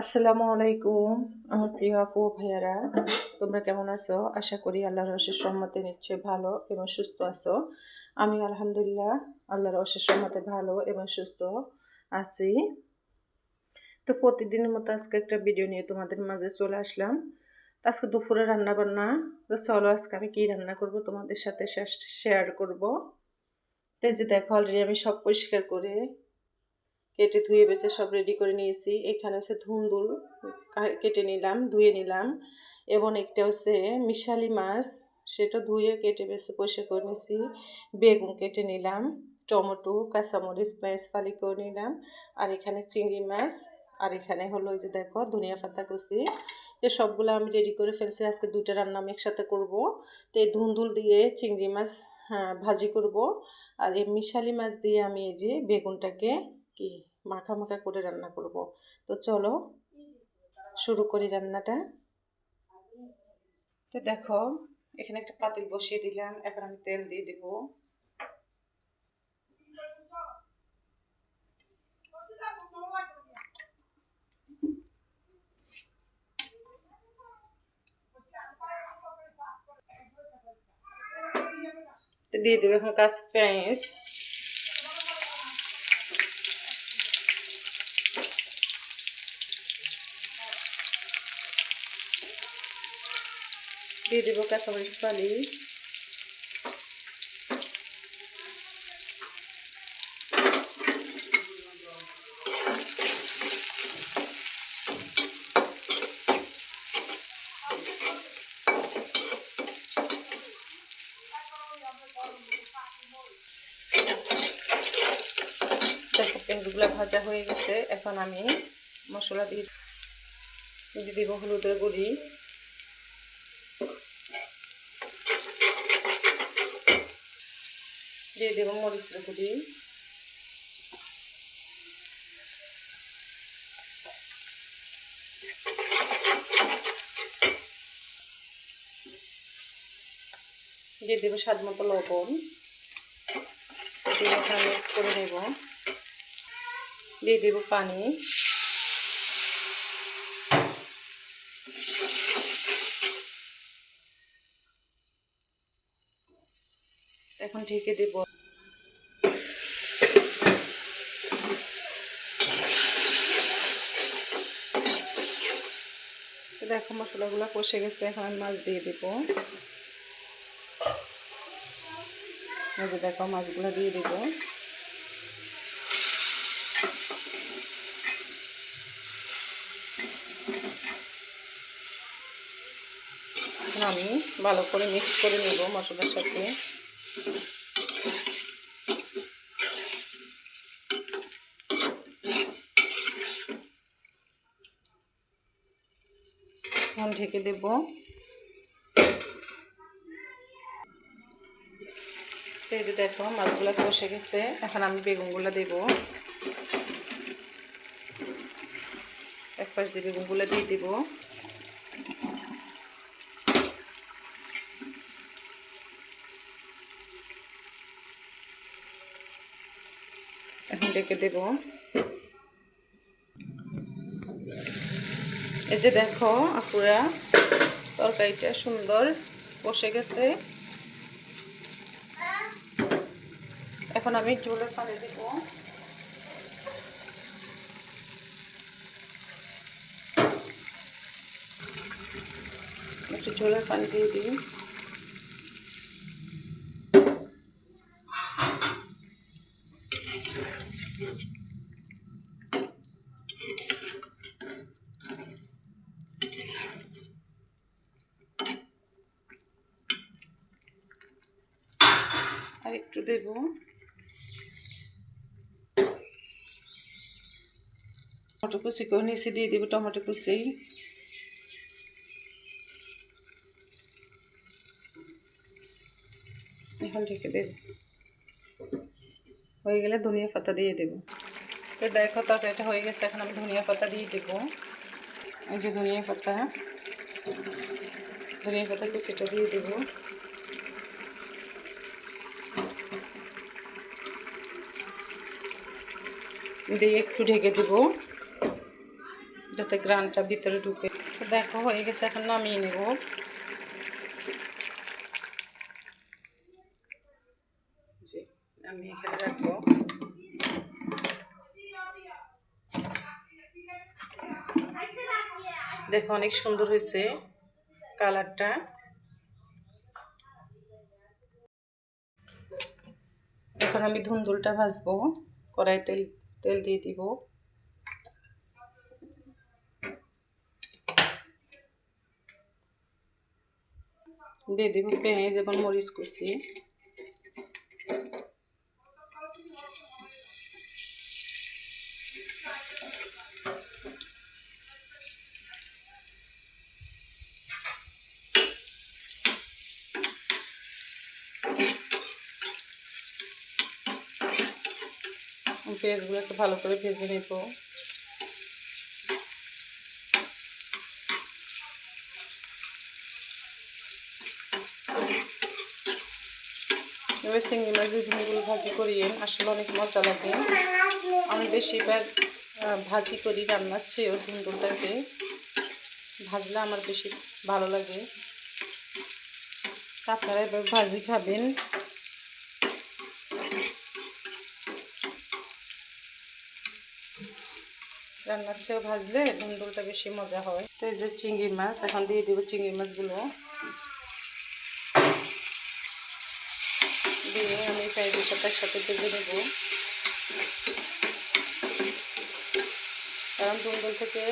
আসসালামু আলাইকুম, আমার প্রিয় আপু ভাইয়ারা। তোমরা কেমন আছো? আশা করি আল্লাহর অশেষ সম্মতে নিশ্চয়ই ভালো এবং সুস্থ আছো। আমি আলহামদুলিল্লাহ আল্লাহর অশেষ সম্মতে ভালো এবং সুস্থ আছি। তো প্রতিদিনের মতো আজকে একটা ভিডিও নিয়ে তোমাদের মাঝে চলে আসলাম। তো আজকে দুপুরে রান্না বান্না তো চলো আজকে আমি কী রান্না করব তোমাদের সাথে শেয়ার করব। তো এই যে দেখো অলরেডি আমি সব পরিষ্কার করে কেটে ধুয়ে বেছে সব রেডি করে নিয়েছি। এখানে হচ্ছে ধুন্দুল কেটে নিলাম, ধুয়ে নিলাম। এবং একটা হচ্ছে মিশালি মাছ, সেটা ধুয়ে কেটে বেছে পরিষ্কার করে নিয়েছি। বেগুন কেটে নিলাম, টমেটো, কাঁচামরিচ পেঁয়াজ ফালি করে নিলাম। আর এখানে চিংড়ি মাছ, আর এখানে হলো যে দেখো ধনিয়া পাতা কুচি। তো সবগুলো আমি রেডি করে ফেলছি। আজকে দুটো রান্না আমি একসাথে করব। তো এই ধুন্দুল দিয়ে চিংড়ি মাছ হ্যাঁ ভাজি করব। আর এই মিশালি মাছ দিয়ে আমি এই যে বেগুনটাকে কি মাখা মাখা করে রান্না করব। তো চলো শুরু করি রান্নাটা। তো দেখো, এখানে একটা পাতিল বসিয়ে দিলাম এখন আমি তেল দিয়ে দেব। দিয়ে দেবে এখন কাজ পেঁয়াজ। দিয়ে দেবো কাঁচামরিচ দেখো, পেঁয়াজগুলো ভাজা হয়ে গেছে। এখন আমি মশলা দিয়ে দিয়ে দিব হলুদের গুঁড়ি। দিয়ে দেবো মরিচের গুঁড়ি। দিয়ে দেবো স্বাদ মতো লবণ। দিয়ে মিক্স করে নেব। দিয়ে দেবো পানি। এখন ঢেকে দেব। দেখো মশলাগুলো কষে গেছে, এখন আমি মাছ দিয়ে দেব। দেখো মাছগুলো দিয়ে দেব। আমি ভালো করে মিক্স করে নেব মশলার সাথে। এখন ঢেকে দেব। এই যে দেখো, মাছগুলো কষে গেছে। এখন আমি বেগুনগুলো দেব। এক পাশ দিয়ে বেগুনগুলো দিয়ে দেব। ডেকে দেব। এই যে দেখো আপুরা, তরকারিটা সুন্দর বসে গেছে। এখন আমি ঝোলের পানি দিব। একটু ঝোলের পানি দিয়ে দিই। একটু দেব। টমেটো কুচি করে নিচে দিয়ে দেবো টমেটো কুচি। এখন রেখে দেব। হয়ে গেলে ধনিয়া পাতা দিয়ে দেব। তো দেখো তরকারিটা হয়ে গেছে, এখন আমি ধনিয়া পাতা দিয়ে দেব। এই যে ধনিয়া পাতা ধনিয়া পাতা কুচিটা দিয়ে দেবো। দিয়ে একটু ঢেকে দেব, যাতে গ্রানটা ভিতরে ঢুকে। তো দেখো, হয়ে গেছে, এখন নামিয়ে নেব। আমি এখানে রাখব। দেখো, অনেক সুন্দর হয়েছে কালারটা। এখন আমি ধুন্দুলটা ভাজবো কড়াই তেল তেল দিয়ে দিব দিয়ে দিব পেঁয়াজ এবং মরিচ কুচি পেঁয়াজগুলো একটু ভালো করে ভেজে নেব। এবার চিংড়ি মাছ বিভিন্নগুলো ভাজি করিয়ে আসলে অনেক মজা লাগে। আমি বেশিরভাগ ভাজি করি রান্নার চেয়েও ধুন্দুলটাকে। ভাজলে আমার বেশি ভালো লাগে। আপনারা এবার ভাজি খাবেন। রান্নার চেয়েও ভাজলে ধুন্দুলটা বেশি মজা হয়। তো এই যে চিংড়ি মাছ, এখন দিয়ে দেবো চিংড়ি মাছগুলো। দিয়ে আমি পেঁয়াজের সাথে একসাথে ভেজে নেব। কারণ ধুন্দুল থেকে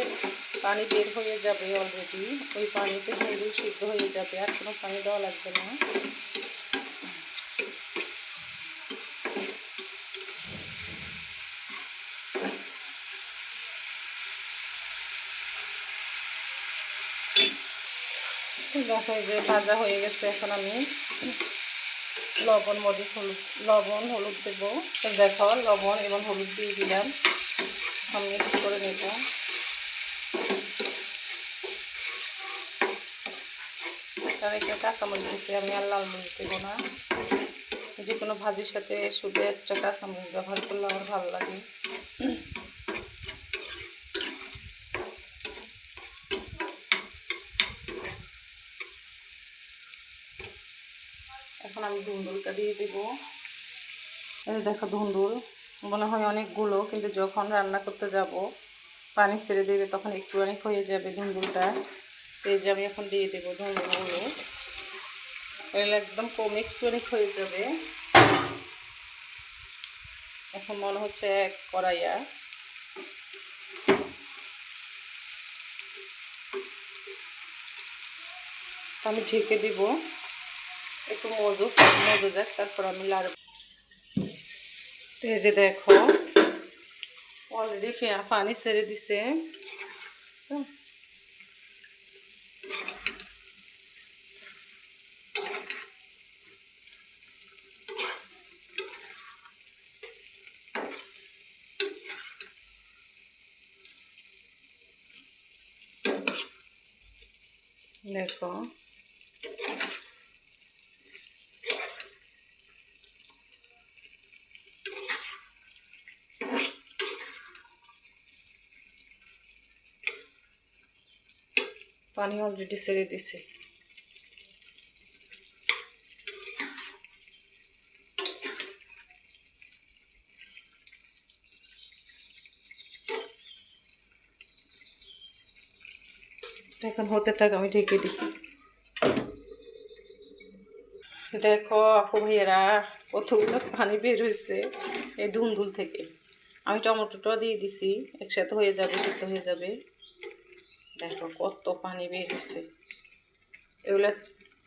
পানি বের হয়ে যাবে অলরেডি ওই পানিতে ধুন্দুল সিদ্ধ হয়ে যাবে, আর কোনো পানি দেওয়া লাগবে না। দেখো যে ভাজা হয়ে গেছে, এখন আমি লবণ, মরিচ, হলুদ, লবণ, হলুদ দেবো। দেখো, লবণ এবং হলুদ দিয়ে দিলাম। এখন মিক্স করে নেব। তার একটা কাঁচামরিচ দিচ্ছি আমি আর লাল মরিচ দেবো না। যে কোনো ভাজির সাথে শুধু এক্সট্রা কাঁচামরিচ ব্যবহার করলে আমার ভালো লাগে এখন আমি ধুন্দুলটা দিয়ে দিব। এই দেখো ধুন্দুল, মনে হয় অনেকগুলো, কিন্তু যখন রান্না করতে যাব, পানি ছেড়ে দেবে তখন একটু অনেক হয়ে যাবে ধুন্দুলটা। এই যে আমি এখন দিয়ে দেবো ধুন্দুলগুলো এগুলো একদম কম একটু অনেক হয়ে যাবে। এখন মনে হচ্ছে এক কড়াইয়া। আমি ঢেকে দিব। একটু মজু মজু যাক তারপর আমি লাড়ব। তো এই যে দেখো অলরেডি পানি ছেড়ে দিছে। বুঝছ? দেখো। পানি অলরেডি ছেড়ে দিছে। এখন হতে থাক, আমি ঢেকে দিই। দেখো আপু ভাইয়েরা, কতগুলো পানি বের হয়েছে এই ধুন্দুল থেকে। আমি টমেটোটাও দিয়ে দিছি, একসাথে হয়ে যাবে, সিদ্ধ হয়ে যাবে। দেখো কত পানি বের হয়েছে। এগুলা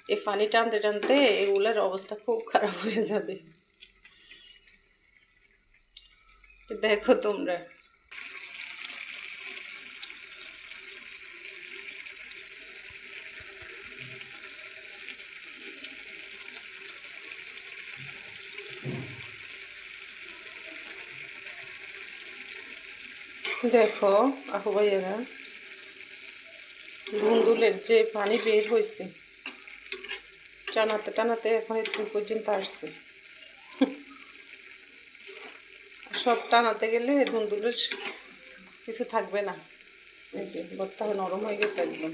এই পানি টানতে টানতে এগুলার অবস্থা খুব খারাপ হয়ে যাবে। দেখো তোমরা। দেখো আপু ভাইয়েরা। ধুন্দুলের যে পানি বের হয়েছে, টানাতে টানাতে এখন একটু পর্যন্ত আসছে। সব টানাতে গেলে ধুন্দুলের কিছু থাকবে না। এই যে ভর্তা নরম হয়ে গেছে একদম।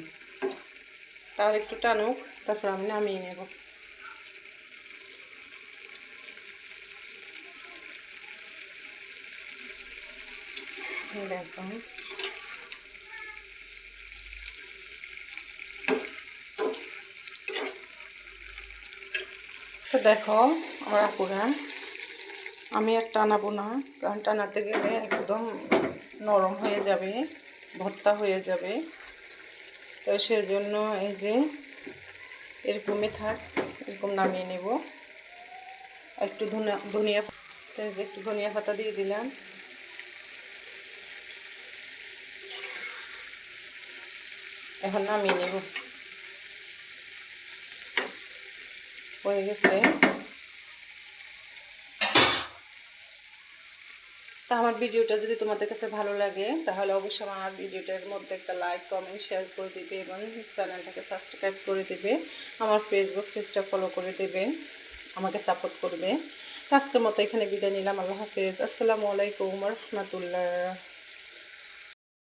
তার একটু টানুক, তারপর আমি নামিয়ে নেব। দেখুন। দেখো, আমার আপুরা আমি আর টানাবো না, কারণ টানাতে গেলে একদম নরম হয়ে যাবে, ভর্তা হয়ে যাবে। তো সেজন্য এই যে এরকমই থাক, এরকম নামিয়ে নেব। একটু ধনিয়া ধনিয়া যে একটু ধনিয়া পাতা দিয়ে দিলাম। এখন নামিয়ে নেব। হয়ে গেছে। তা আমার ভিডিওটা যদি তোমাদের কাছে ভালো লাগে, তাহলে অবশ্যই আমার ভিডিওটার মধ্যে একটা লাইক কমেন্ট শেয়ার করে দিবে এবং চ্যানেলটাকে সাবস্ক্রাইব করে দিবে। আমার ফেসবুক পেজটা ফলো করে দেবে, আমাকে সাপোর্ট করবে। আজকের মতো এখানে বিদায় নিলাম। আল্লাহ হাফেজ। আসসালামু আলাইকুম রহমতুল্লাহ।